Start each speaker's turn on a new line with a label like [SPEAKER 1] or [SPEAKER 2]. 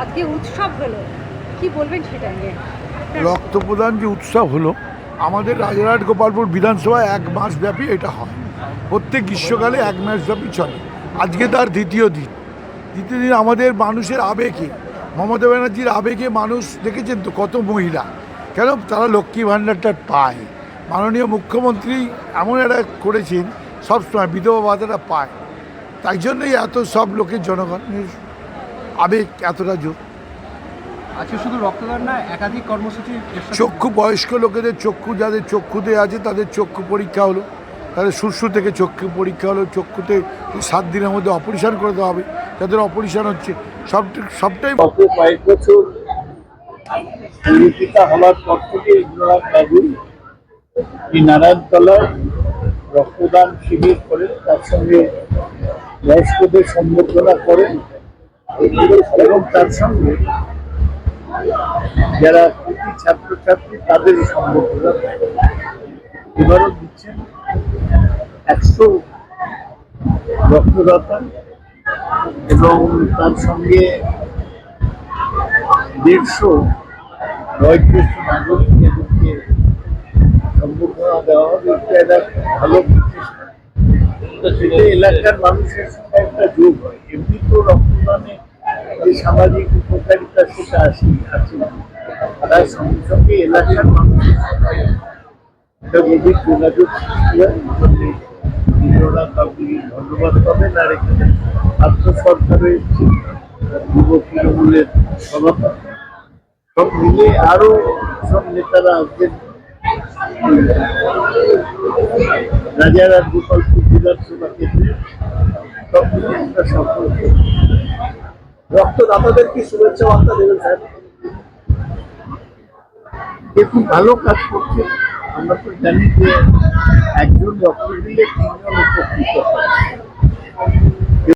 [SPEAKER 1] আজকে উৎসব হলো। কি বলবেন সেটা নিয়ে?
[SPEAKER 2] রক্তপ্রদান যে উৎসব হলো, আমাদের রাজারহাট গোপালপুর বিধানসভায় এক মাস ব্যাপী এটা হয়। প্রত্যেক গ্রীষ্মকালে এক মাস ব্যাপী চলে। আজকে তার দ্বিতীয় দিন। দ্বিতীয় দিন আমাদের মানুষের আবেগে, মমতা ব্যানার্জির আবেগে মানুষ দেখেছেন তো কত মহিলা। কেন? তারা লক্ষ্মী ভাণ্ডারটা পায়। মাননীয় মুখ্যমন্ত্রী এমন একটা করেছেন, সবসময় বিধবা ভাতাটা পায়। তাই জন্যই এত সব লোকের জনগণের আবেগ এতটা জোর।
[SPEAKER 3] আজকে শুধু রক্তদান না একাধিক কর্মসূচি
[SPEAKER 2] চক্ষু বয়স্ক লোকেদের চক্ষু যাদের চক্ষুতে আছে তাদের চক্ষু পরীক্ষা হলো। তাদের সুরসু থেকে চক্ষু পরীক্ষা হলো চক্ষুতে সাত দিনের মধ্যে অপারেশন করে দেওয়া হবে। যাদের অপারেশন হচ্ছে সব সবটাই
[SPEAKER 4] কয়েক বছর হওয়ার পর থেকে এই নারায়ণতলায় রক্তদান শিবির করেন তার সঙ্গে বয়স্কদের সম্বর্ধনা করেন এবং তার সঙ্গে যারা কৃতি ছাত্রছাত্রী, তাদের সম্বর্ধনা এবারও দিচ্ছেন। একশো রক্তদাতা এবং তার সঙ্গে দেড়শো বয়োজ্যেষ্ঠ নাগরিক সম্বর্ধনা দেওয়া হবে। একটা ভালো প্রচেষ্টা। এলাকার মানুষের একটা যোগ হয়। এমনি তো রক্তদানে যে সামাজিক উপকারিতা সেটা আসি আছে। তার সঙ্গে সঙ্গে এলাকার সঙ্গে একটা গভীর যোগাযোগ হয়। নিজেরা কাউকে ধন্যবাদ পাবেন, আর এখানে আত্মসরকার রয়েছে যুব তৃণমূলের সভাপতি সব মিলে আরও সব নেতারা আসবেন রাজারার গোপালপুর বিধানসভা কেন্দ্রে একটা সফল রক্তদাতাদের কি শুভেচ্ছা বার্তা দেবেন স্যার? এ খুব ভালো কাজ করছে, আমরা তো জানি যে একজন রক্ত দিলে তিনজন উপকৃত হয়।